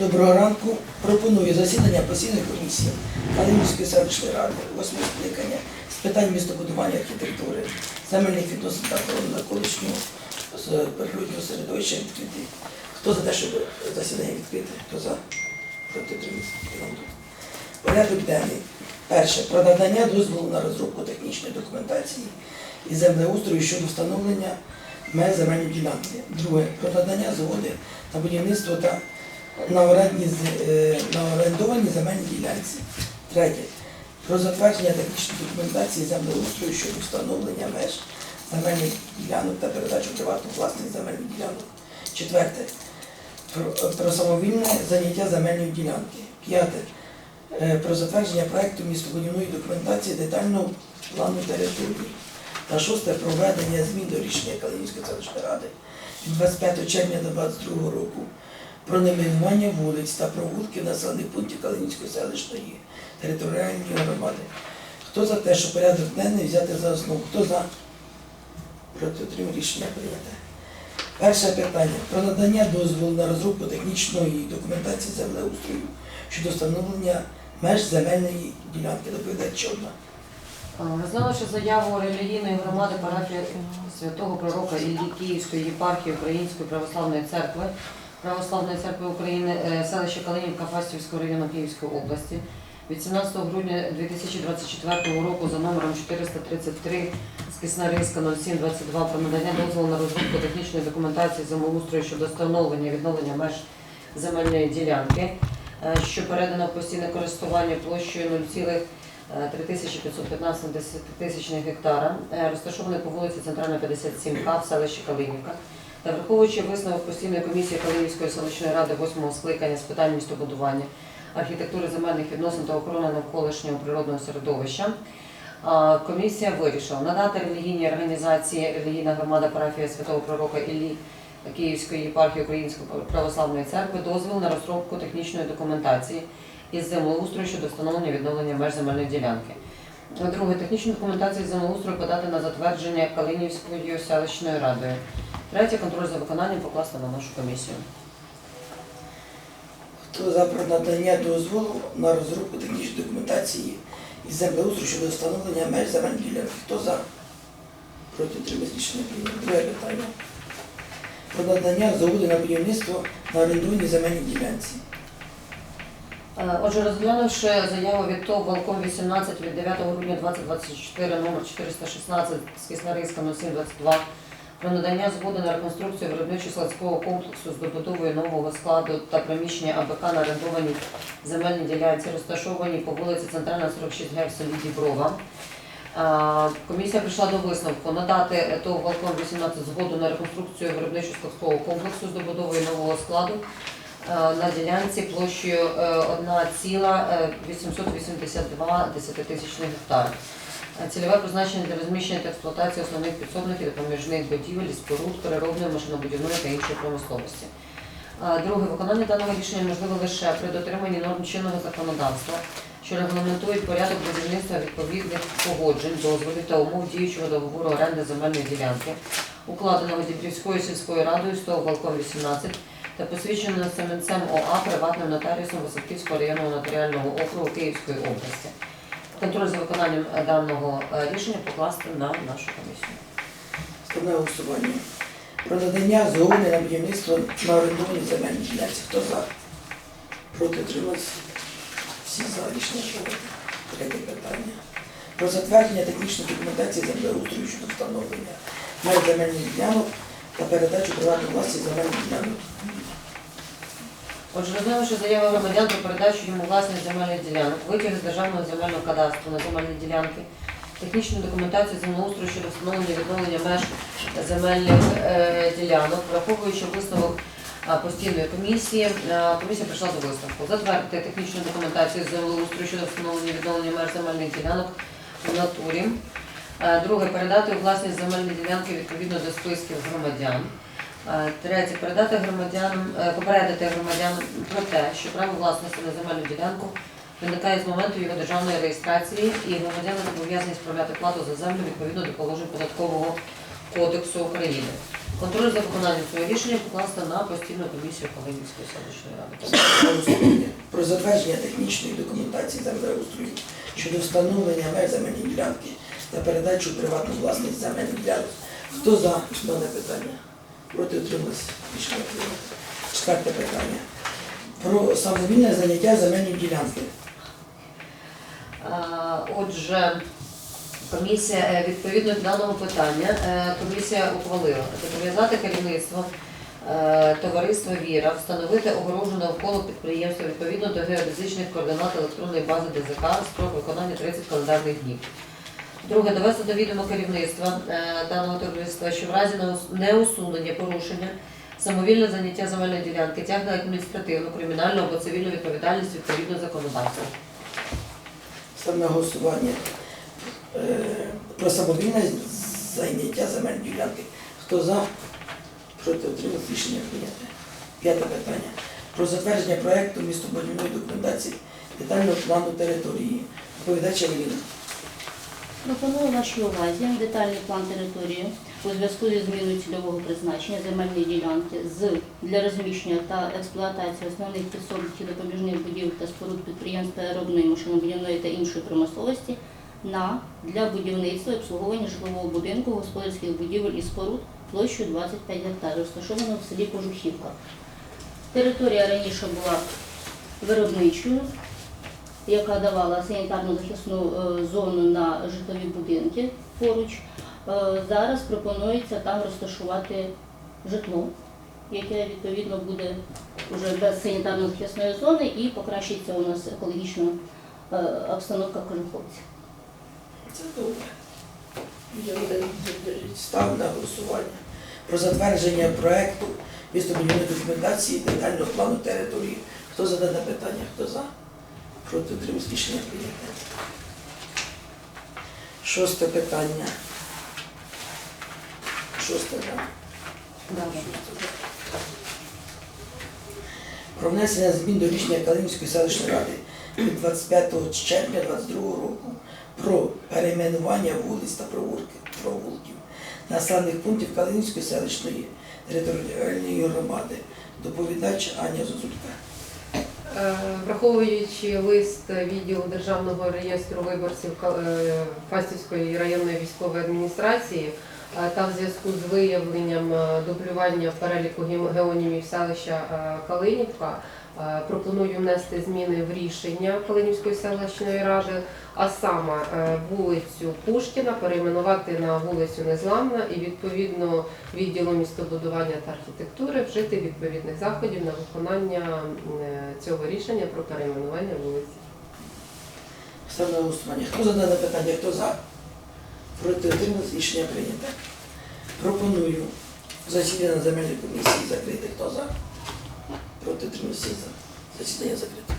Доброго ранку. Пропоную засідання постійної комісії Калинівської селищної ради, восьмого скликання з питань містобудування архітектури, земельних відносин та охорони навколишнього природнього середовища відкрити. Хто за те, щоб засідання відкрити? Хто за? Проти? Порядок денний. Перше. Про надання дозволу на розробку технічної документації і землеустрою щодо встановлення меж земельної ділянки. Друге. Про надання згоди на будівництво та на, орендні, е, на земельній ділянці. Третє. Про затвердження технічної документації землеустрою щодо встановлення меж земельних ділянок та передачу приватних власних земельних ділянок. Четверте. Про, про самовільне заняття земельної ділянки. П'яте. Е, Про затвердження проекту містобудівної документації детального плану території. Та шосте про введення змін до рішення Калинівської селищної ради від 25 червня до 22 року про найменування вулиць та провулки населених пунктів Калинівської селищної територіальної громади. Хто за те, що порядок денний взяти за основу? Хто за? Проти отримання рішення прийняте. Перше питання про надання дозволу на розробку технічної документації землеустрою щодо встановлення меж земельної ділянки. Доповідає чорна. Розглянувши заяву релігійної громади парафії святого пророка Іллі Київської єпархії Української православної церкви, Православної церкви України, е, селища Калинівка Фастівського району Київської області від 17 грудня 2024 року за номером 433 скисна риска 0722 про надання дозволу на розробку технічної документації землеустрою щодо встановлення і відновлення меж земельної ділянки, е, що передано в постійне користування площею 0,5 3515 гектара, е, розташований по вулиці Центральна 57К в селищі Калинівка. Та враховуючи висновок постійної комісії Калинівської селищної ради 8 скликання з питань містобудування, архітектури земельних відносин та охорони навколишнього природного середовища, комісія вирішила надати релігійній організації релігійна громада парафія святого пророка Іллі Київської єпархії Української православної церкви дозвіл на розробку технічної документації із землеустрою щодо встановлення відновлення меж земельної ділянки. Друге, технічну документацію з землеустрою подати на затвердження Калинівською селищною радою. Третє, контроль за виконанням покласти на нашу комісію. Хто за про надання дозволу на розробку технічної документації із землеустрою щодо встановлення меж земельної ділянки? Хто за? Проти утримався? рішення прийнято. Друге питання. Про надання згоди на будівництво на орендованій земельній ділянці. Е, Отже, розглянувши заяву від ТОВ Волком 18 від 9 грудня 2024 номер 416 з Кисларийська 0722 про надання згоди на реконструкцію виробничо-складського комплексу з добудовою нового складу та приміщення АБК на орендованій земельній ділянці, розташованій по вулиці Центральна 46 г в селі Діброва. Е, Комісія прийшла до висновку надати ТОВ Волком 18 згоду на реконструкцію виробничо-складського комплексу з добудовою нового складу е, на ділянці площею е, 1,882 десятитисячних гектар. Е, Цільове призначення для розміщення та експлуатації основних підсобних і допоміжних будівель, споруд, переробної, машинобудівної та іншої промисловості. Друге, виконання даного рішення можливо лише при дотриманні норм чинного законодавства, що регламентують порядок будівництва відповідних погоджень, дозволів та умов діючого договору оренди земельної ділянки, укладеного Дібрівською сільською радою з того Волком 18 та посвідчено Семенцем ОА приватним нотаріусом Васильківського районного нотаріального округу Київської області. Контроль за виконанням е, даного е, рішення покласти на нашу комісію. Ставне голосування. Про надання згоди на будівництво на орендованій земельній ділянці. Хто за? Проти утримався? Всі за рішення прийнято. Третє питання. Про затвердження технічної документації землеустрою щодо встановлення меж земельних ділянок та передачу приватної власності земельних ділянок. Отже, розглянувши заяву громадян про передачу йому власних земельних ділянок, витяги з державного земельного кадастру на земельні ділянки, технічну документацію землеустрою щодо встановлення відновлення меж земельних е, ділянок, враховуючи висновок е, постійної комісії, е, комісія прийшла до висновку. Затвердити технічну документацію землеустрою щодо встановлення відновлення меж земельних ділянок в натурі. Е, Друге, передати у власність земельні ділянки відповідно до списків громадян. Е, Третє, передати громадянам, е, попередити громадян про те, що право власності на земельну ділянку виникає з моменту його державної реєстрації, і громадяни зобов'язані справляти плату за землю відповідно до положень податкового кодексу України. Контроль за виконанням цього рішення покласти на постійну комісію Калинівської селищної ради. Про затвердження технічної документації землеустрою щодо встановлення меж земельної ділянки та передачу приватну власність земельних ділянок. Хто за дане питання? Проти утрималися? Четверте питання. Про самовільне заняття земельної ділянки. Отже, комісія е, відповідно до даного питання, е, комісія ухвалила зобов'язати керівництво е, товариства Віра встановити огорожу навколо підприємства відповідно до геодезичних координат електронної бази ДЗК строк виконання 30 календарних днів. Друге, довести до відома керівництва е, даного товариства, що в разі неусунення порушення самовільне заняття земельної ділянки тягне адміністративну, кримінальну або цивільну відповідальність відповідно законодавства. На голосування е, про самовільне заняття земельної ділянки. Хто за? Проти утрималися? Рішення прийняте. П'яте питання. Про затвердження проекту містобудівної документації детального плану території. Доповідача Ірина. Пропоную вашій увазі детальний план території у зв'язку зі зміною цільового призначення земельної ділянки з для розміщення та експлуатації основних підсобних допоміжних будівель та споруд підприємств переробної машинобудівної та іншої промисловості на для будівництва і обслуговування житлового будинку, господарських будівель і споруд площею 25 гектарів, розташовано в селі Кожухівка. Територія раніше була виробничою, яка давала санітарну захисну е, зону на житлові будинки поруч. Е, Зараз пропонується там розташувати житло, яке відповідно буде вже без санітарно-захисної зони і покращиться у нас екологічна е, обстановка в Кожуховці. Це добре. Я ставлю на голосування про затвердження проекту містобудівної документації детального плану території. Хто за дане питання? Хто за? Проти утрималися? Рішення прийняте. Шосте питання. Шосте, так? Про внесення змін до рішення Калинівської селищної ради від 25 червня 2022 року про перейменування вулиць та провулків населених пунктів Калинівської селищної територіальної громади. Доповідач Аня Зозулька. Е, Враховуючи лист відділу Державного реєстру виборців е, Фастівської районної військової адміністрації е, та в зв'язку з виявленням дублювання в переліку геонімів селища Калинівка, пропоную внести зміни в рішення Калинівської селищної ради, а саме е, вулицю Пушкіна перейменувати на вулицю Незламна і відповідно відділу містобудування та архітектури вжити відповідних заходів на виконання е, цього рішення про перейменування вулиці. Ставлю на. Хто за дане питання? Хто за? Проти утрималися? Рішення прийнято. Пропоную засідання земельної комісії закрити. Хто за? Проти? За. Засідання закрите.